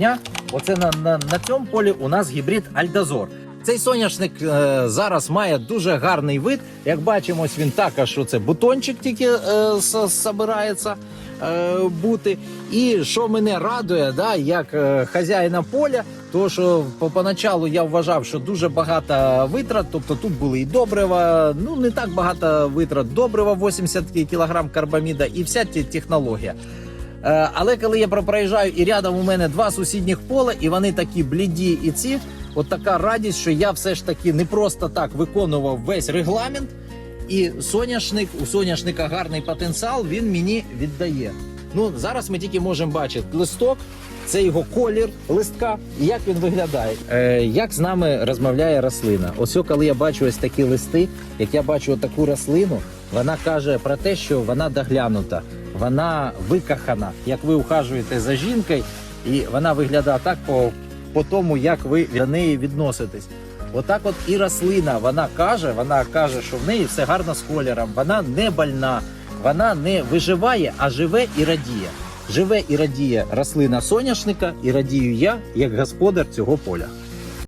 дня. Оце на, на, на цьому полі у нас гібрид Альдазор. Цей соняшник е, зараз має дуже гарний вид. Як бачимо, ось він також що це бутончик тільки е, собирається е, бути. І що мене радує, да, як е, хазяїна поля, то що по- поначалу я вважав, що дуже багато витрат, тобто тут були і добрива, ну не так багато витрат, добрива 80 кг карбаміда і вся ті- технологія. Е, Але коли я проїжджаю і рядом у мене два сусідніх поля, і вони такі бліді і ці, от така радість, що я все ж таки не просто так виконував весь регламент, і соняшник, у соняшника гарний потенціал, він мені віддає. Ну зараз ми тільки можемо бачити листок, це його колір листка, і як він виглядає. Е, як з нами розмовляє рослина? Ось коли я бачу ось такі листи, як я бачу таку рослину, вона каже про те, що вона доглянута, вона викахана, як ви ухажуєте за жінкою, і вона виглядає так по, по тому, як ви до неї відноситесь. Отак, от і рослина, вона каже, вона каже, що в неї все гарно з кольором, вона не больна, вона не виживає, а живе і радіє. Живе і радіє рослина соняшника, і радію я як господар цього поля.